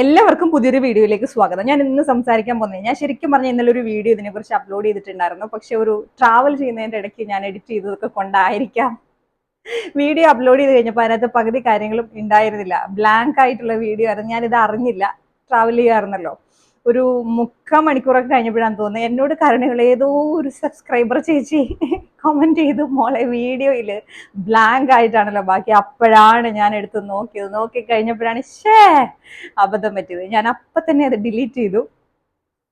എല്ലാവർക്കും പുതിയൊരു വീഡിയോയിലേക്ക് സ്വാഗതം. ഞാൻ ഇന്ന് സംസാരിക്കാൻ പോകുന്നത് ഞാൻ ശരിക്കും പറഞ്ഞ ഇന്നലെ ഒരു വീഡിയോ ഇതിനെ ഇതിനെക്കുറിച്ച് അപ്ലോഡ് ചെയ്തിട്ടുണ്ടായിരുന്നു. പക്ഷെ ഒരു ട്രാവൽ ചെയ്യുന്നതിന്റെ ഇടയ്ക്ക് ഞാൻ എഡിറ്റ് ചെയ്തതൊക്കെ കൊണ്ടായിരിക്കാം. വീഡിയോ അപ്ലോഡ് ചെയ്ത് കഴിഞ്ഞപ്പോൾ അതിനകത്ത് പകുതി കാര്യങ്ങളും ഉണ്ടായിരുന്നില്ല. ബ്ലാങ്ക് ആയിട്ടുള്ള വീഡിയോ ആയിരുന്നു. ഞാനിത് അറിഞ്ഞില്ല. ട്രാവൽ ചെയ്യാറുന്നല്ലോ ഒരു മുക്കാൽ മണിക്കൂറൊക്കെ കഴിഞ്ഞപ്പോഴാണ് തോന്നുന്നത്. എന്നോട് കരുണകൾ ഏതോ ഒരു സബ്സ്ക്രൈബർ ചേച്ചി കമന്റ് ചെയ്തു മോളെ വീഡിയോയിൽ ബ്ലാങ്ക് ആയിട്ടാണല്ലോ ബാക്കി. അപ്പോഴാണ് ഞാൻ എടുത്ത് നോക്കിയത്. നോക്കി കഴിഞ്ഞപ്പോഴാണ് ഷേ അബദ്ധം പറ്റിയത്. ഞാൻ അപ്പം തന്നെ അത് ഡിലീറ്റ് ചെയ്തു.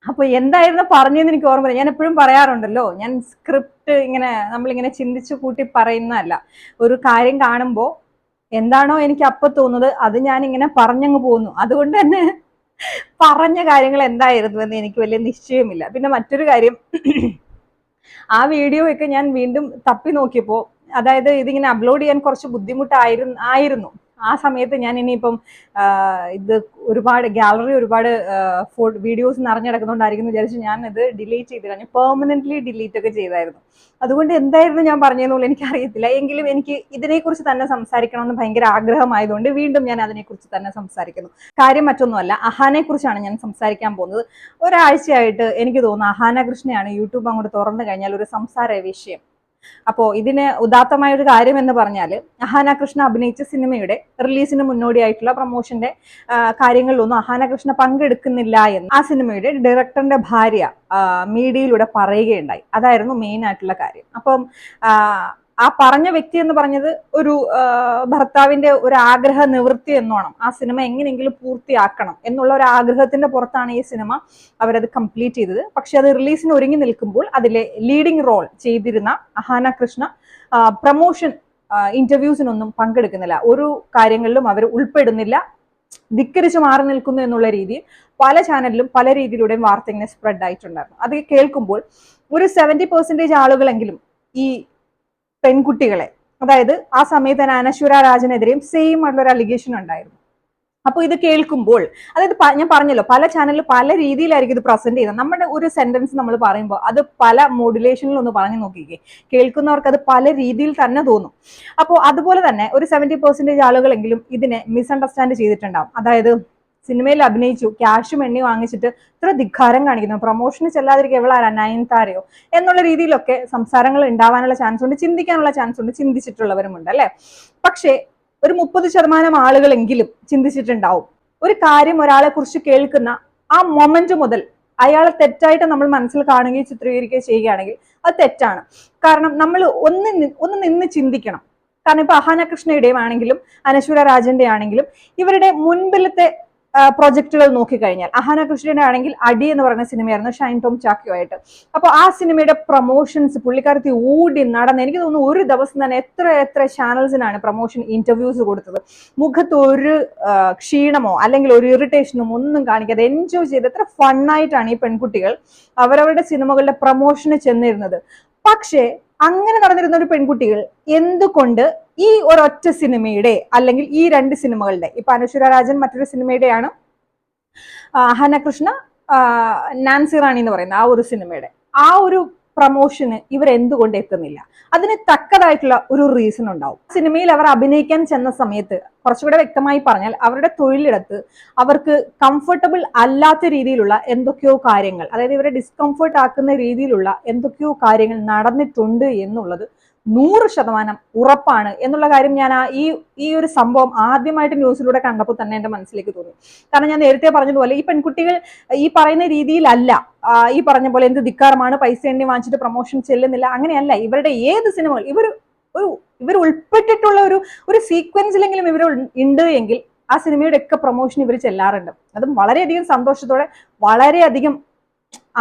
അപ്പോൾ എന്തായിരുന്നു പറഞ്ഞതെന്ന് എനിക്ക് ഓർമ്മ ഞാൻ എപ്പോഴും പറയാറുണ്ടല്ലോ ഞാൻ സ്ക്രിപ്റ്റ് ഇങ്ങനെ നമ്മളിങ്ങനെ ചിന്തിച്ചു കൂട്ടി പറയുന്നതല്ല. ഒരു കാര്യം കാണുമ്പോൾ എന്താണോ എനിക്ക് അപ്പം തോന്നുന്നത് അത് ഞാൻ ഇങ്ങനെ പറഞ്ഞങ്ങ് പോകുന്നു അതുകൊണ്ട് തന്നെ പറഞ്ഞ കാര്യങ്ങൾ എന്തായിരുന്നു എന്ന് എനിക്ക് വലിയ നിശ്ചയമില്ല. പിന്നെ മറ്റൊരു കാര്യം ആ വീഡിയോ ഒക്കെ ഞാൻ വീണ്ടും തപ്പി നോക്കിയപ്പോൾ അതായത് ഇതിങ്ങനെ അപ്ലോഡ് ചെയ്യാൻ കുറച്ച് ബുദ്ധിമുട്ടായിരുന്നു ആയിരുന്നു. ആ സമയത്ത് ഞാൻ ഇനിയിപ്പം ഇത് ഒരുപാട് ഗാലറി ഒരുപാട് വീഡിയോസ് നിറഞ്ഞിടക്കുന്നുണ്ടായിരിക്കും വിചാരിച്ച് ഞാൻ ഇത് ഡിലീറ്റ് ചെയ്ത് കഴിഞ്ഞു പെർമനന്റ്ലി ഡിലീറ്റ് ഒക്കെ ചെയ്തായിരുന്നു. അതുകൊണ്ട് എന്തായിരുന്നു ഞാൻ പറഞ്ഞതെന്നുള്ളൂ എനിക്ക് അറിയത്തില്ല എങ്കിലും എനിക്ക് ഇതിനെക്കുറിച്ച് തന്നെ സംസാരിക്കണമെന്ന് ഭയങ്കര ആഗ്രഹമായതുകൊണ്ട് വീണ്ടും ഞാൻ അതിനെക്കുറിച്ച് തന്നെ സംസാരിക്കുന്നു. കാര്യം മറ്റൊന്നുമല്ല അഹാനെ കുറിച്ചാണ് ഞാൻ സംസാരിക്കാൻ പോകുന്നത്. ഒരാഴ്ചയായിട്ട് എനിക്ക് തോന്നുന്നു അഹാന കൃഷ്ണയാണ് യൂട്യൂബ് അങ്ങോട്ട് തുറന്നു കഴിഞ്ഞാൽ ഒരു സംസാര വിഷയം. അപ്പോൾ ഇതിന് ഉദാത്തമായ ഒരു കാര്യം എന്ന് പറഞ്ഞാൽ അഹാന കൃഷ്ണ അഭിനയിച്ച സിനിമയുടെ റിലീസിന് മുന്നോടിയായിട്ടുള്ള പ്രൊമോഷന്റെ കാര്യങ്ങളിലൊന്നും അഹാന കൃഷ്ണ പങ്കെടുക്കുന്നില്ല എന്ന് ആ സിനിമയുടെ ഡയറക്ടറിന്റെ ഭാര്യ മീഡിയയിലൂടെ പറയുകയുണ്ടായി. അതായിരുന്നു മെയിൻ ആയിട്ടുള്ള കാര്യം. അപ്പം ആ, പറഞ്ഞ വ്യക്തി എന്ന് പറഞ്ഞത് ഒരു ഭർത്താവിന്റെ ഒരു ആഗ്രഹ നിവൃത്തി എന്നോണം. ആ സിനിമ എങ്ങനെയെങ്കിലും പൂർത്തിയാക്കണം എന്നുള്ള ഒരു ആഗ്രഹത്തിന്റെ പുറത്താണ് ഈ സിനിമ അവരത് കംപ്ലീറ്റ് ചെയ്തത്. പക്ഷെ അത് റിലീസിന് ഒരുങ്ങി നിൽക്കുമ്പോൾ അതിലെ ലീഡിംഗ് റോൾ ചെയ്തിരുന്ന അഹാന കൃഷ്ണ പ്രമോഷൻ ഇന്റർവ്യൂസിനൊന്നും പങ്കെടുക്കുന്നില്ല. ഒരു കാര്യങ്ങളിലും അവർ ഉൾപ്പെടുന്നില്ല. ധിക്കരിച്ച് മാറി നിൽക്കുന്നു എന്നുള്ള രീതിയിൽ പല ചാനലിലും പല രീതിയിലൂടെയും വാർത്ത ഇങ്ങനെ സ്പ്രെഡ് ആയിട്ടുണ്ടായിരുന്നു. അത് കേൾക്കുമ്പോൾ ഒരു സെവന്റി പെർസെന്റേജ് ആളുകളെങ്കിലും ഈ പെൺകുട്ടികളെ. അതായത് ആ സമയത്ത് തന്നെ അനശ്വര രാജനെതിരെയും സെയിം ആയിട്ടുള്ള ഒരു അലിഗേഷൻ ഉണ്ടായിരുന്നു. അപ്പോൾ ഇത് കേൾക്കുമ്പോൾ അതായത് ഞാൻ പറഞ്ഞല്ലോ പല ചാനലിൽ പല രീതിയിലായിരിക്കും ഇത് പ്രസന്റ് ചെയ്യുന്നത്. നമ്മുടെ ഒരു സെന്റൻസ് നമ്മൾ പറയുമ്പോൾ അത് പല മോഡുലേഷനിൽ ഒന്ന് പറഞ്ഞു നോക്കിക്കേ. കേൾക്കുന്നവർക്ക് അത് പല രീതിയിൽ തന്നെ തോന്നും. അപ്പോൾ അതുപോലെ തന്നെ ഒരു സെവന്റി പെർസെന്റേജ് ആളുകളെങ്കിലും ഇതിനെ മിസ് അണ്ടർസ്റ്റാൻഡ് ചെയ്തിട്ടുണ്ടാവും. അതായത് സിനിമയിൽ അഭിനയിച്ചു ക്യാഷും എണ്ണി വാങ്ങിച്ചിട്ട് ഇത്ര ധിക്കാരം കാണിക്കുന്നു. പ്രൊമോഷന് ചെല്ലാതിരിക്കുക എവളാരാ നയൻതാരയോ? എന്നുള്ള രീതിയിലൊക്കെ സംസാരങ്ങൾ ഉണ്ടാവാനുള്ള ചാൻസ് ഉണ്ട് ചിന്തിക്കാനുള്ള ചാൻസ് ഉണ്ട് ചിന്തിച്ചിട്ടുള്ളവരുമുണ്ട് അല്ലെ? പക്ഷേ ഒരു മുപ്പത് ശതമാനം ആളുകളെങ്കിലും ചിന്തിച്ചിട്ടുണ്ടാവും. ഒരു കാര്യം ഒരാളെ കുറിച്ച് കേൾക്കുന്ന ആ മൊമെന്റ് മുതൽ അയാളെ തെറ്റായിട്ട് നമ്മൾ മനസ്സിൽ കാണുകയും ചിത്രീകരിക്കുകയും ചെയ്യുകയാണെങ്കിൽ അത് തെറ്റാണ്. കാരണം നമ്മൾ ഒന്ന് ഒന്ന് നിന്ന് ചിന്തിക്കണം. കാരണം ഇപ്പൊ അഹാന കൃഷ്ണയുടെയും ആണെങ്കിലും അനശ്വര രാജന്റെ ആണെങ്കിലും ഇവരുടെ മുൻപിലത്തെ പ്രൊജക്ടുകൾ നോക്കിക്കഴിഞ്ഞാൽ. അഹാന കൃഷ്ണയുടെ ആണെങ്കിൽ അടി എന്ന് പറയുന്ന സിനിമയായിരുന്നു ഷൈൻ ടോം ചാക്കിയോ ആയിട്ട് അപ്പോൾ ആ സിനിമയുടെ പ്രൊമോഷൻസ് പുള്ളിക്കാരത്തി ഓടി നടന്ന് എനിക്ക് തോന്നുന്നു ഒരു ദിവസം തന്നെ എത്ര എത്ര ചാനൽസിനാണ് പ്രൊമോഷൻ ഇന്റർവ്യൂസ് കൊടുത്തത്. മുഖത്ത് ഒരു ക്ഷീണമോ അല്ലെങ്കിൽ ഒരു ഇറിറ്റേഷനോ ഒന്നും കാണിക്കാതെ എൻജോയ് ചെയ്ത് എത്ര ഫണ്ണായിട്ടാണ് ഈ പെൺകുട്ടികൾ അവരവരുടെ സിനിമകളുടെ പ്രൊമോഷന് ചെന്നിരുന്നത്. പക്ഷേ അങ്ങനെ നടന്നിരുന്ന ഒരു പെൺകുട്ടികൾ എന്തുകൊണ്ട് ഈ ഒരൊറ്റ സിനിമയുടെ അല്ലെങ്കിൽ ഈ രണ്ട് സിനിമകളുടെ ഇപ്പൊ അനുശ്വര രാജൻ മറ്റൊരു സിനിമയുടെയാണ് ഹനകൃഷ്ണ നാൻസി റാണി എന്ന് പറയുന്ന ആ ഒരു സിനിമയുടെ ആ ഒരു പ്രൊമോഷന് ഇവർ എന്തുകൊണ്ട് എത്തുന്നില്ല? അതിന് തക്കതായിട്ടുള്ള ഒരു റീസൺ ഉണ്ടാവും. സിനിമയിൽ അവർ അഭിനയിക്കാൻ ചെന്ന സമയത്ത് കുറച്ചുകൂടെ വ്യക്തമായി പറഞ്ഞാൽ അവരുടെ തൊഴിലിടത്ത് അവർക്ക് കംഫർട്ടബിൾ അല്ലാത്ത രീതിയിലുള്ള എന്തൊക്കെയോ കാര്യങ്ങൾ അതായത് ഇവരെ ഡിസ്കംഫർട്ട് ആക്കുന്ന രീതിയിലുള്ള എന്തൊക്കെയോ കാര്യങ്ങൾ നടന്നിട്ടുണ്ട് എന്നുള്ളത് നൂറ് ശതമാനം ഉറപ്പാണ് എന്നുള്ള കാര്യം ഞാൻ ആ ഈ ഈ ഒരു സംഭവം ആദ്യമായിട്ട് ന്യൂസിലൂടെ കണ്ടപ്പോൾ തന്നെ എന്റെ മനസ്സിലേക്ക് തോന്നി. കാരണം ഞാൻ നേരത്തെ പറഞ്ഞതുപോലെ ഈ പെൺകുട്ടികൾ ഈ പറയുന്ന രീതിയിലല്ല ഈ പറഞ്ഞ പോലെ എന്ത് ധിക്കാരമാണ് പൈസ എണ്ണി വാങ്ങിച്ചിട്ട് പ്രൊമോഷൻ ചെല്ലുന്നില്ല അങ്ങനെയല്ല. ഇവരുടെ ഏത് സിനിമകൾ ഇവർ ഒരു ഇവർ ഉൾപ്പെട്ടിട്ടുള്ള ഒരു ഒരു സീക്വൻസിലെങ്കിലും ഇവർ ഉണ്ട് എങ്കിൽ ആ സിനിമയുടെ ഒക്കെ പ്രൊമോഷൻ ഇവർ ചെല്ലാറുണ്ട്. അതും വളരെയധികം സന്തോഷത്തോടെ വളരെയധികം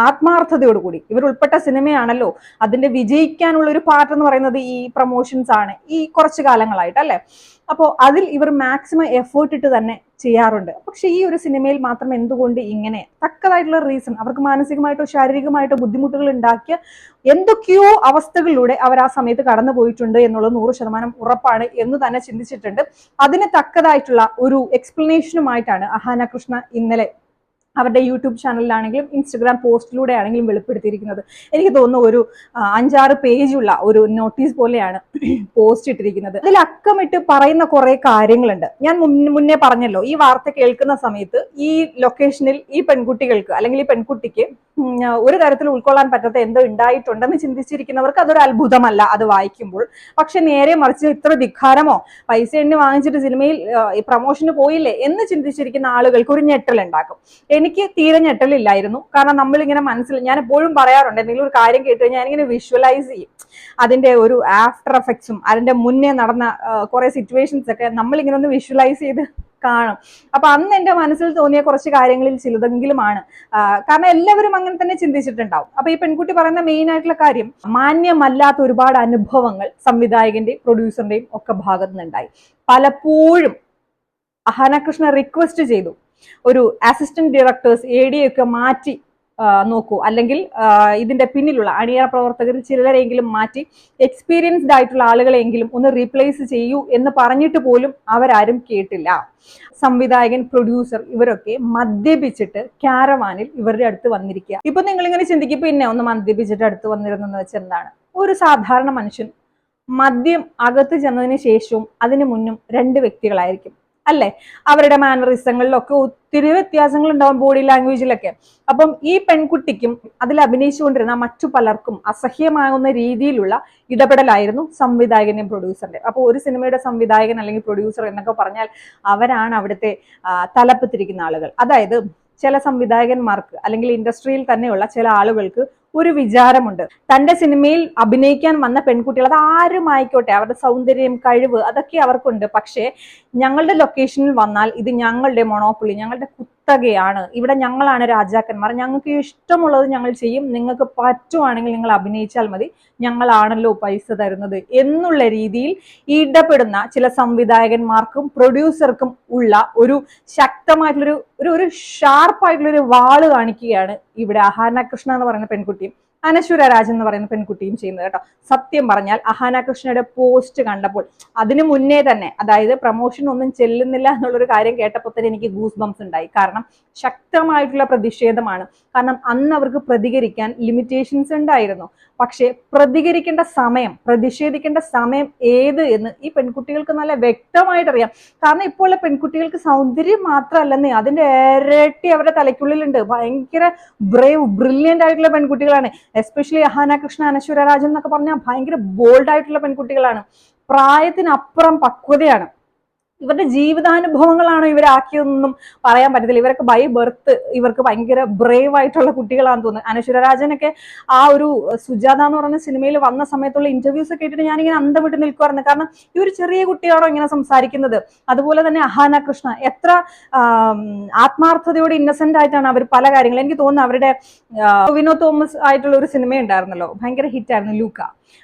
ആത്മാർത്ഥതയോടുകൂടി ഇവർ ഉൾപ്പെട്ട സിനിമയാണല്ലോ. അതിന്റെ വിജയിക്കാനുള്ള ഒരു പാർട്ട് എന്ന് പറയുന്നത് ഈ പ്രൊമോഷൻസ് ആണ്. ഈ കുറച്ച് കാലങ്ങളായിട്ട് അല്ലെ? അപ്പോൾ അതിൽ ഇവർ മാക്സിമം എഫേർട്ട് ഇട്ട് തന്നെ ചെയ്യാറുണ്ട്. പക്ഷെ ഈ ഒരു സിനിമയിൽ മാത്രം എന്തുകൊണ്ട് ഇങ്ങനെ? തക്കതായിട്ടുള്ള റീസൺ അവർക്ക് മാനസികമായിട്ടോ ശാരീരികമായിട്ടോ ബുദ്ധിമുട്ടുകൾ ഉണ്ടാക്കിയ എന്തൊക്കെയോ അവസ്ഥകളിലൂടെ അവർ ആ സമയത്ത് കടന്നു പോയിട്ടുണ്ട് എന്നുള്ളത് നൂറ് ശതമാനം ഉറപ്പാണ് എന്ന് തന്നെ ചിന്തിച്ചിട്ടുണ്ട്. അതിന് തക്കതായിട്ടുള്ള ഒരു എക്സ്പ്ലനേഷനുമായിട്ടാണ് അഹാന കൃഷ്ണ ഇന്നലെ അവരുടെ യൂട്യൂബ് ചാനലിലാണെങ്കിലും ഇൻസ്റ്റഗ്രാം പോസ്റ്റിലൂടെ ആണെങ്കിലും വെളിപ്പെടുത്തിയിരിക്കുന്നത്. എനിക്ക് തോന്നുന്നു ഒരു അഞ്ചാറ് പേജുള്ള ഒരു നോട്ടീസ് പോലെയാണ് പോസ്റ്റ് ഇട്ടിരിക്കുന്നത്. അതിൽ അക്കമിട്ട് പറയുന്ന കുറെ കാര്യങ്ങളുണ്ട്. ഞാൻ മുന്നേ പറഞ്ഞല്ലോ ഈ വാർത്ത കേൾക്കുന്ന സമയത്ത് ഈ ലൊക്കേഷനിൽ ഈ പെൺകുട്ടികൾക്ക് അല്ലെങ്കിൽ ഈ പെൺകുട്ടിക്ക് ഒരു തരത്തിൽ ഉൾക്കൊള്ളാൻ പറ്റാത്ത എന്തോ ഉണ്ടായിട്ടുണ്ടെന്ന് ചിന്തിച്ചിരിക്കുന്നവർക്ക് അതൊരു അത്ഭുതമല്ല അത് വായിക്കുമ്പോൾ. പക്ഷെ നേരെ മറിച്ച് ഇത്ര ധിഖാരമോ പൈസ എണ്ണി വാങ്ങിച്ചിട്ട് സിനിമയിൽ പ്രൊമോഷന് പോയില്ലേ എന്ന് ചിന്തിച്ചിരിക്കുന്ന ആളുകൾക്ക് ഒരു ഞെട്ടൽ ഉണ്ടാക്കും. എനിക്ക് തീരെ ഞെട്ടലില്ലായിരുന്നു. കാരണം നമ്മളിങ്ങനെ മനസ്സിൽ ഞാൻ എപ്പോഴും പറയാറുണ്ട് എന്തെങ്കിലും ഒരു കാര്യം കേട്ട് കഴിഞ്ഞാൽ ഞാനിങ്ങനെ വിഷ്വലൈസ് ചെയ്യും. അതിന്റെ ഒരു ആഫ്റ്റർ എഫക്ട്സും അതിന്റെ മുന്നേ നടന്ന കുറെ സിറ്റുവേഷൻസ് ഒക്കെ നമ്മളിങ്ങനെ ഒന്ന് വിഷ്വലൈസ് ചെയ്ത് കാണും. അപ്പൊ അന്ന് എന്റെ മനസ്സിൽ തോന്നിയ കുറച്ച് കാര്യങ്ങളിൽ ചിലതെങ്കിലുമാണ്. കാരണം എല്ലാവരും അങ്ങനെ തന്നെ ചിന്തിച്ചിട്ടുണ്ടാവും. അപ്പൊ ഈ പെൺകുട്ടി പറയുന്ന മെയിൻ ആയിട്ടുള്ള കാര്യം മാന്യമല്ലാത്ത ഒരുപാട് അനുഭവങ്ങൾ സംവിധായകന്റെയും പ്രൊഡ്യൂസറിന്റെയും ഒക്കെ ഭാഗത്തു നിന്നുണ്ടായി. പലപ്പോഴും അഹനകൃഷ്ണ റിക്വസ്റ്റ് ചെയ്തു. ഒരു അസിസ്റ്റന്റ് ഡയറക്ടേഴ്സ് എ ഡി ഒക്കെ മാറ്റി നോക്കൂ. അല്ലെങ്കിൽ ഇതിന്റെ പിന്നിലുള്ള അണിയറ പ്രവർത്തകരിൽ ചിലരെങ്കിലും മാറ്റി എക്സ്പീരിയൻസ്ഡ് ആയിട്ടുള്ള ആളുകളെങ്കിലും ഒന്ന് റീപ്ലേസ് ചെയ്യൂ എന്ന് പറഞ്ഞിട്ട് പോലും അവരാരും കേട്ടില്ല. സംവിധായകൻ പ്രൊഡ്യൂസർ ഇവരൊക്കെ മദ്യപിച്ചിട്ട് ക്യാരവാനിൽ ഇവരുടെ അടുത്ത് വന്നിരിക്കുക. ഇപ്പൊ നിങ്ങൾ ഇങ്ങനെ ചിന്തിക്കും പിന്നെ ഒന്ന് മദ്യപിച്ചിട്ട് അടുത്ത് വന്നിരുന്നെന്ന് വെച്ചാൽ എന്താണ്? ഒരു സാധാരണ മനുഷ്യൻ മദ്യം അകത്ത് ചെന്നതിന് ശേഷവും അതിനു മുന്നും രണ്ട് വ്യക്തികളായിരിക്കും. അല്ലെ? അവരുടെ മാനറിസങ്ങളിലൊക്കെ ഒത്തിരി വ്യത്യാസങ്ങൾ ഉണ്ടാവും ബോഡി ലാംഗ്വേജിലൊക്കെ അപ്പം ഈ പെൺകുട്ടിക്കും അതിൽ അഭിനയിച്ചുകൊണ്ടിരുന്ന മറ്റു പലർക്കും അസഹ്യമാകുന്ന രീതിയിലുള്ള ഇടപെടലായിരുന്നു സംവിധായകനെയും പ്രൊഡ്യൂസറിന്റെ അപ്പോൾ ഒരു സിനിമയുടെ സംവിധായകൻ അല്ലെങ്കിൽ പ്രൊഡ്യൂസർ എന്നൊക്കെ പറഞ്ഞാൽ അവരാണ് അവിടുത്തെ തലപ്പത്തിരിക്കുന്ന ആളുകൾ. അതായത് ചില സംവിധായകന്മാർക്ക് അല്ലെങ്കിൽ ഇൻഡസ്ട്രിയിൽ തന്നെയുള്ള ചില ആളുകൾക്ക് ഒരു വിചാരമുണ്ട്. തന്റെ സിനിമയിൽ അഭിനയിക്കാൻ വന്ന പെൺകുട്ടികൾ അത് ആരും ആയിക്കോട്ടെ അവരുടെ സൗന്ദര്യം കഴിവ് അതൊക്കെ അവർക്കുണ്ട്. പക്ഷേ ഞങ്ങളുടെ ലൊക്കേഷനിൽ വന്നാൽ ഇത് ഞങ്ങളുടെ മൊണോപ്പൊളി ഞങ്ങളുടെ കുത്തകയാണ് ഇവിടെ ഞങ്ങളാണ് രാജാക്കന്മാർ. ഞങ്ങൾക്ക് ഇഷ്ടമുള്ളത് ഞങ്ങൾ ചെയ്യും. നിങ്ങൾക്ക് പറ്റുവാണെങ്കിൽ നിങ്ങൾ അഭിനയിച്ചാൽ മതി. ഞങ്ങളാണല്ലോ പൈസ തരുന്നത് എന്നുള്ള രീതിയിൽ ഇടപെടുന്ന ചില സംവിധായകന്മാർക്കും പ്രൊഡ്യൂസർക്കും ഉള്ള ഒരു ശക്തമായിട്ടുള്ളൊരു ഒരു ഒരു ഷാർപ്പായിട്ടുള്ളൊരു വാൾ കാണിക്കുകയാണ് ഇവിടെ അഹാന കൃഷ്ണ എന്ന് പറയുന്ന പെൺകുട്ടിയും അനശ്വര രാജൻ എന്ന് പറയുന്ന പെൺകുട്ടിയും ചെയ്യുന്നത് കേട്ടോ. സത്യം പറഞ്ഞാൽ അഹാന കൃഷ്ണയുടെ പോസ്റ്റ് കണ്ടപ്പോൾ അതിനു മുന്നേ തന്നെ അതായത് പ്രൊമോഷൻ ഒന്നും ചെല്ലുന്നില്ല എന്നുള്ളൊരു കാര്യം കേട്ടപ്പോൾ തന്നെ എനിക്ക് ഗൂസ് ബംസ് ഉണ്ടായി. കാരണം ശക്തമായിട്ടുള്ള പ്രതിഷേധമാണ്. കാരണം അന്ന് അവർക്ക് പ്രതികരിക്കാൻ ലിമിറ്റേഷൻസ് ഉണ്ടായിരുന്നു. പക്ഷേ പ്രതികരിക്കേണ്ട സമയം പ്രതിഷേധിക്കേണ്ട സമയം ഏത് എന്ന് ഈ പെൺകുട്ടികൾക്ക് നല്ല വ്യക്തമായിട്ട് അറിയാം കാരണം ഇപ്പോൾ ഉള്ള പെൺകുട്ടികൾക്ക് സൗന്ദര്യം മാത്രമല്ലെന്നേ അതിന്റെ ഇരട്ടി അവരുടെ തലയ്ക്കുള്ളിലുണ്ട്. ഭയങ്കര ബ്രേവ് ബ്രില്യന്റ് ആയിട്ടുള്ള പെൺകുട്ടികളാണ്. എസ്പെഷ്യലി അഹാന കൃഷ്ണ അനശ്വര രാജൻ എന്നൊക്കെ പറഞ്ഞാൽ ഭയങ്കര ബോൾഡ് ആയിട്ടുള്ള പെൺകുട്ടികളാണ്. പ്രായത്തിനപ്പുറം പക്വതയാണ്. ഇവരുടെ ജീവിതാനുഭവങ്ങളാണോ ഇവരാക്കിയതെന്നൊന്നും പറയാൻ പറ്റത്തില്ല. ഇവരൊക്കെ ബൈ ബർത്ത് ഇവർക്ക് ഭയങ്കര ബ്രേവ് ആയിട്ടുള്ള കുട്ടികളാണെന്ന് തോന്നുന്നു. അനശ്വര രാജനൊക്കെ ആ ഒരു സുജാത എന്ന് പറയുന്ന സിനിമയിൽ വന്ന സമയത്തുള്ള ഇന്റർവ്യൂസ് ഒക്കെ കേട്ടിട്ട് ഞാനിങ്ങനെ അന്തം വിട്ട് നിൽക്കുമായിരുന്നു കാരണം ഈ ഒരു ചെറിയ കുട്ടിയാണോ ഇങ്ങനെ സംസാരിക്കുന്നത്. അതുപോലെ തന്നെ അഹാന കൃഷ്ണ എത്ര ആത്മാർത്ഥതയോടെ ഇന്നസെന്റ് ആയിട്ടാണ് അവർ പല കാര്യങ്ങളും. എനിക്ക് തോന്നുന്നു അവരുടെ വിനോദ് തോമസ് ആയിട്ടുള്ള ഒരു സിനിമ ഉണ്ടായിരുന്നല്ലോ. ഭയങ്കര ഹിറ്റ് ആയിരുന്നു ലൂക്ക.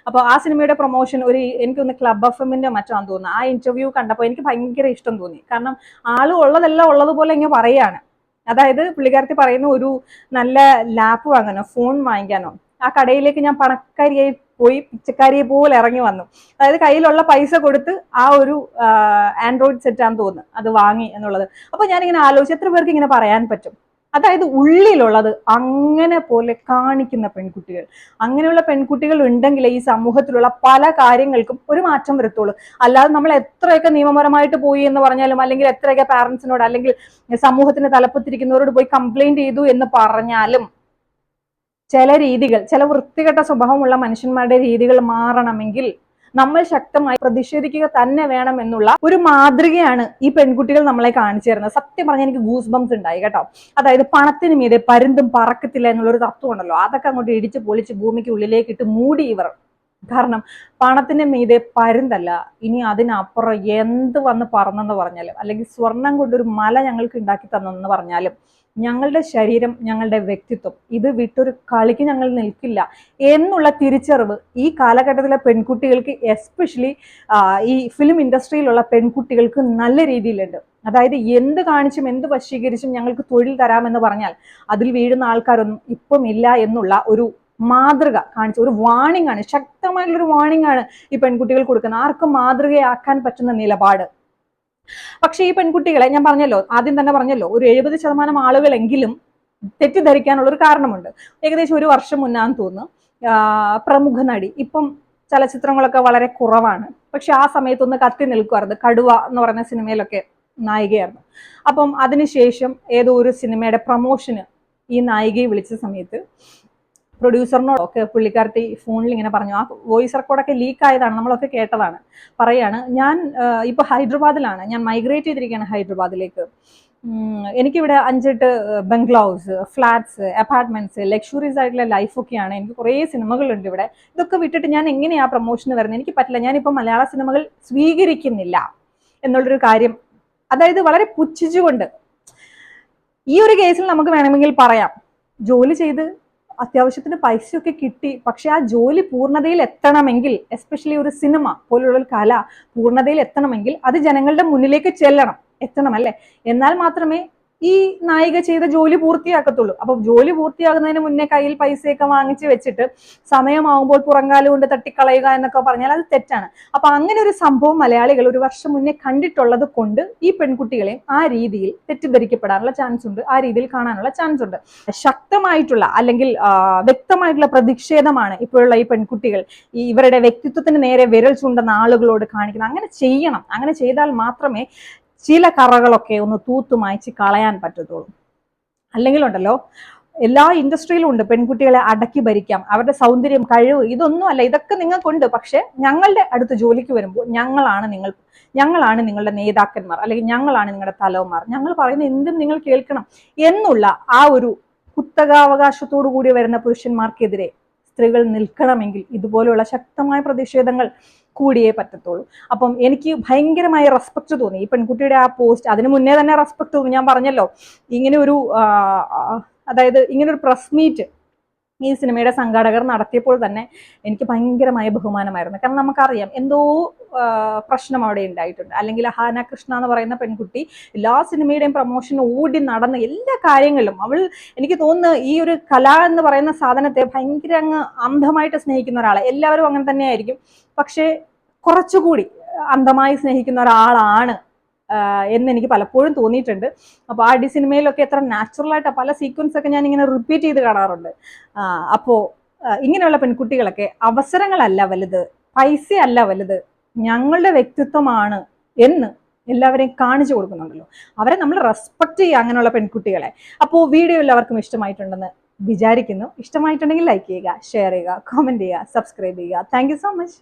അപ്പൊ ആ സിനിമയുടെ പ്രൊമോഷൻ ഒരു എനിക്കൊന്ന് ക്ലബ് എഫ് എമ്മിന്റെ മറ്റാന്ന് തോന്നുന്നു. ആ ഇന്റർവ്യൂ കണ്ടപ്പോൾ എനിക്ക് ഭയങ്കര ഇഷ്ടം തോന്നി. കാരണം ആൾ ഉള്ളതെല്ലാം ഉള്ളതുപോലെ ഇങ്ങനെ പറയാണ് അതായത് പുള്ളിക്കാരത്തി പറയുന്ന ഒരു നല്ല ലാപ്പ് വാങ്ങാനോ ഫോൺ വാങ്ങിക്കാനോ ആ കടയിലേക്ക് ഞാൻ പണക്കാരിയായി പോയി പിച്ചക്കാരിയെ പോലെ ഇറങ്ങി വന്നു. അതായത് കയ്യിലുള്ള പൈസ കൊടുത്ത് ആ ഒരു ആൻഡ്രോയിഡ് സെറ്റ് ആണെന്ന് തോന്നുന്നു അത് വാങ്ങി എന്നുള്ളത്. അപ്പൊ ഞാനിങ്ങനെ ആലോചിച്ചു എത്ര പേർക്ക് ഇങ്ങനെ പറയാൻ പറ്റും? അതായത് ഉള്ളിലുള്ളത് അങ്ങനെ പോലെ കാണിക്കുന്ന പെൺകുട്ടികൾ. അങ്ങനെയുള്ള പെൺകുട്ടികൾ ഉണ്ടെങ്കിൽ ഈ സമൂഹത്തിലുള്ള പല കാര്യങ്ങൾക്കും ഒരു മാറ്റം വരത്തുള്ളൂ. അല്ലാതെ നമ്മൾ എത്രയൊക്കെ നിയമപരമായിട്ട് പോയി എന്ന് പറഞ്ഞാലും അല്ലെങ്കിൽ എത്രയൊക്കെ പാരന്റ്സിനോട് അല്ലെങ്കിൽ സമൂഹത്തിന് തലപ്പത്തിരിക്കുന്നവരോട് പോയി കംപ്ലൈന്റ് ചെയ്തു എന്ന് പറഞ്ഞാലും ചില രീതികൾ ചില വൃത്തികെട്ട സ്വഭാവമുള്ള മനുഷ്യന്മാരുടെ രീതികൾ മാറണമെങ്കിൽ നമ്മൾ ശക്തമായി പ്രതിഷേധിക്കുക തന്നെ വേണം എന്നുള്ള ഒരു മാതൃകയാണ് ഈ പെൺകുട്ടികൾ നമ്മളെ കാണിച്ചു തരുന്നത്. സത്യം പറഞ്ഞാൽ എനിക്ക് ഗൂസ് ബംസ് ഉണ്ടായി കേട്ടോ. അതായത് പണത്തിന് മീതെ പരുന്തും പറക്കത്തില്ല എന്നുള്ളൊരു തത്വം ഉണ്ടല്ലോ. അതൊക്കെ അങ്ങോട്ട് ഇടിച്ച് പൊളിച്ച് ഭൂമിക്ക് ഉള്ളിലേക്ക് ഇട്ട് മൂടി ഇവർ. കാരണം പണത്തിന്റെ മീതെ പരുന്തല്ല. ഇനി അതിനപ്പുറം എന്ത് വന്ന് പറന്നെന്ന് പറഞ്ഞാലും അല്ലെങ്കിൽ സ്വർണം കൊണ്ടൊരു മല ഞങ്ങൾക്ക് ഉണ്ടാക്കി തന്നെന്ന് പറഞ്ഞാലും ഞങ്ങളുടെ ശരീരം ഞങ്ങളുടെ വ്യക്തിത്വം. ഇത് വിട്ടൊരു കളിക്ക് ഞങ്ങൾ നിൽക്കില്ല. എന്നുള്ള തിരിച്ചറിവ് ഈ കാലഘട്ടത്തിലെ പെൺകുട്ടികൾക്ക് എസ്പെഷ്യലി ഈ ഫിലിം ഇൻഡസ്ട്രിയിലുള്ള പെൺകുട്ടികൾക്ക് നല്ല രീതിയിലുണ്ട്. അതായത് എന്ത് കാണിച്ചും എന്ത് വശീകരിച്ചും ഞങ്ങൾക്ക് തൊഴിൽ തരാമെന്ന് പറഞ്ഞാൽ അതിൽ വീഴുന്ന ആൾക്കാരൊന്നും ഇപ്പം ഇല്ല എന്നുള്ള ഒരു മാതൃക കാണിച്ച ഒരു വാണിംഗ് ആണ്. ശക്തമായിട്ടുള്ള ഒരു വാണിംഗ് ആണ് ഈ പെൺകുട്ടികൾ കൊടുക്കുന്നത്. ആർക്കും മാതൃകയാക്കാൻ പറ്റുന്ന നിലപാട്. പക്ഷേ ഈ പെൺകുട്ടികളെ ഞാൻ പറഞ്ഞല്ലോ ആദ്യം തന്നെ പറഞ്ഞല്ലോ ഒരു എഴുപത് ശതമാനം ആളുകളെങ്കിലും തെറ്റിദ്ധരിക്കാനുള്ള ഒരു കാരണമുണ്ട്. ഏകദേശം ഒരു വർഷം മുന്നാന്ന് തോന്നുന്നു. പ്രമുഖ നടി. ഇപ്പം ചലച്ചിത്രങ്ങളൊക്കെ വളരെ കുറവാണ്. പക്ഷെ ആ സമയത്തൊന്ന് കത്തി നിൽക്കുമായിരുന്നു കടുവ എന്ന് പറയുന്ന സിനിമയിലൊക്കെ നായികയായിരുന്നു. അപ്പം അതിനുശേഷം ഏതോ ഒരു സിനിമയുടെ പ്രൊമോഷന് ഈ നായികയെ വിളിച്ച സമയത്ത് പ്രൊഡ്യൂസറിനോടൊക്കെ പുള്ളിക്കാരത്തി ഫോണിൽ ഇങ്ങനെ പറഞ്ഞു. ആ വോയിസ് റെക്കോർഡൊക്കെ ലീക്ക് ആയതാണ് നമ്മളൊക്കെ കേട്ടതാണ്. പറയാണ് ഞാൻ ഇപ്പൊ ഹൈദരാബാദിലാണ്. ഞാൻ മൈഗ്രേറ്റ് ചെയ്തിരിക്കുകയാണ് ഹൈദരാബാദിലേക്ക്. എനിക്കിവിടെ അഞ്ചെട്ട് ബംഗ്ലാവ്സ് ഫ്ലാറ്റ്സ് അപ്പാർട്ട്മെന്റ്സ് ലക്ഷറീസ് ആയിട്ടുള്ള ലൈഫൊക്കെയാണ് എനിക്ക് കുറേ സിനിമകളുണ്ട് ഇവിടെ. ഇതൊക്കെ വിട്ടിട്ട് ഞാൻ എങ്ങനെയാ പ്രൊമോഷന് വരുന്നത്? എനിക്ക് പറ്റില്ല. ഞാനിപ്പോൾ മലയാള സിനിമകൾ സ്വീകരിക്കുന്നില്ല. എന്നുള്ളൊരു കാര്യം അതായത് വളരെ പുച്ഛിച്ചുകൊണ്ട്. ഈ ഒരു കേസിൽ നമുക്ക് വേണമെങ്കിൽ പറയാം. ജോലി ചെയ്ത് അത്യാവശ്യത്തിന് പൈസയൊക്കെ കിട്ടി. പക്ഷെ ആ ജോലി പൂർണതയിൽ എത്തണമെങ്കിൽ എസ്പെഷ്യലി ഒരു സിനിമ പോലുള്ള ഒരു കല പൂർണതയിൽ എത്തണമെങ്കിൽ അത് ജനങ്ങളുടെ മുന്നിലേക്ക് ചെല്ലണം. എത്തണം അല്ലേ? എന്നാൽ മാത്രമേ ഈ നായിക ചെയ്ത ജോലി പൂർത്തിയാക്കത്തുള്ളൂ. അപ്പൊ ജോലി പൂർത്തിയാകുന്നതിന് മുന്നേ കയ്യിൽ പൈസയൊക്കെ വാങ്ങിച്ച് വെച്ചിട്ട് സമയമാവുമ്പോൾ പുറങ്കാലം കൊണ്ട് തട്ടിക്കളയുക എന്നൊക്കെ പറഞ്ഞാൽ അത് തെറ്റാണ്. അപ്പൊ അങ്ങനെ ഒരു സംഭവം മലയാളികൾ ഒരു വർഷം മുന്നേ കണ്ടിട്ടുള്ളത് കൊണ്ട് ഈ പെൺകുട്ടികളെ ആ രീതിയിൽ തെറ്റിദ്ധരിക്കപ്പെടാനുള്ള ചാൻസ് ഉണ്ട്. ആ രീതിയിൽ കാണാനുള്ള ചാൻസ് ഉണ്ട്. ശക്തമായിട്ടുള്ള അല്ലെങ്കിൽ വ്യക്തമായിട്ടുള്ള പ്രതിഷേധമാണ് ഇപ്പോഴുള്ള ഈ പെൺകുട്ടികൾ ഈ ഇവരുടെ വ്യക്തിത്വത്തിന് നേരെ വിരൽ ചൂണ്ടുന്ന ആളുകളോട് കാണിക്കുന്നത്. അങ്ങനെ ചെയ്യണം. അങ്ങനെ ചെയ്താൽ മാത്രമേ ചില കറകളൊക്കെ ഒന്ന് തൂത്തുമായ്ച്ച് കളയാൻ പറ്റത്തുള്ളൂ. അല്ലെങ്കിലുണ്ടല്ലോ എല്ലാ ഇൻഡസ്ട്രിയിലും ഉണ്ട് പെൺകുട്ടികളെ അടക്കി ഭരിക്കാം അവരുടെ സൗന്ദര്യം കഴിവ് ഇതൊന്നും അല്ല ഇതൊക്കെ നിങ്ങൾക്കുണ്ട്. പക്ഷെ ഞങ്ങളുടെ അടുത്ത് ജോലിക്ക് വരുമ്പോൾ ഞങ്ങളാണ് നിങ്ങൾ ഞങ്ങളാണ് നിങ്ങളുടെ നേതാക്കന്മാർ അല്ലെങ്കിൽ ഞങ്ങളാണ് നിങ്ങളുടെ തലവന്മാർ. ഞങ്ങൾ പറയുന്ന എന്തും നിങ്ങൾ കേൾക്കണം എന്നുള്ള ആ ഒരു കുത്തകാവകാശത്തോടു കൂടി വരുന്ന പുരുഷന്മാർക്കെതിരെ സ്ത്രീകൾ നിൽക്കണമെങ്കിൽ ഇതുപോലെയുള്ള ശക്തമായ പ്രതിഷേധങ്ങൾ കൂടിയേ പറ്റത്തുള്ളൂ. അപ്പം എനിക്ക് ഭയങ്കരമായ റെസ്പെക്ട് തോന്നി. ഈ പെൺകുട്ടിയുടെ ആ പോസ്റ്റ് അതിന് മുന്നേ തന്നെ റെസ്പെക്ട് തോന്നി. ഞാൻ പറഞ്ഞല്ലോ ഇങ്ങനെ ഒരു അതായത് ഇങ്ങനെ ഒരു പ്രസ് മീറ്റ് ഈ സിനിമയുടെ സംഘാടകർ നടത്തിയപ്പോൾ തന്നെ എനിക്ക് ഭയങ്കരമായ ബഹുമാനമായിരുന്നു. കാരണം നമുക്കറിയാം എന്തോ പ്രശ്നം അവിടെ ഉണ്ടായിട്ടുണ്ട്. അല്ലെങ്കിൽ ഹാന കൃഷ്ണ എന്ന് പറയുന്ന പെൺകുട്ടി എല്ലാ സിനിമയുടെയും പ്രൊമോഷൻ ഓടി നടന്ന് എല്ലാ കാര്യങ്ങളിലും അവൾ എനിക്ക് തോന്നുന്നു ഈ ഒരു കല എന്ന് പറയുന്ന സാധനത്തെ ഭയങ്കര അങ്ങ് അന്ധമായിട്ട് സ്നേഹിക്കുന്ന ഒരാളെ. എല്ലാവരും അങ്ങനെ തന്നെയായിരിക്കും. പക്ഷേ കുറച്ചുകൂടി അന്ധമായി സ്നേഹിക്കുന്ന ഒരാളാണ് എന്ന് എനിക്ക് പലപ്പോഴും തോന്നിയിട്ടുണ്ട്. അപ്പോൾ ആ ഡി സിനിമയിലൊക്കെ എത്ര നാച്ചുറലായിട്ട് പല സീക്വൻസ് ഒക്കെ ഞാൻ ഇങ്ങനെ റിപ്പീറ്റ് ചെയ്ത് കാണാറുണ്ട്. അപ്പോൾ ഇങ്ങനെയുള്ള പെൺകുട്ടികളൊക്കെ അവസരങ്ങളല്ല വലുത് പൈസയല്ല വലുത് ഞങ്ങളുടെ വ്യക്തിത്വമാണ് എന്ന് എല്ലാവരെയും കാണിച്ചു കൊടുക്കുന്നുണ്ടല്ലോ. അവരെ നമ്മൾ റെസ്പെക്ട് ചെയ്യുക അങ്ങനെയുള്ള പെൺകുട്ടികളെ. അപ്പോൾ വീഡിയോ എല്ലാവർക്കും ഇഷ്ടമായിട്ടുണ്ടെന്ന് വിചാരിക്കുന്നു. ഇഷ്ടമായിട്ടുണ്ടെങ്കിൽ ലൈക്ക് ചെയ്യുക ഷെയർ ചെയ്യുക കമന്റ് ചെയ്യുക സബ്സ്ക്രൈബ് ചെയ്യുക. Thank so much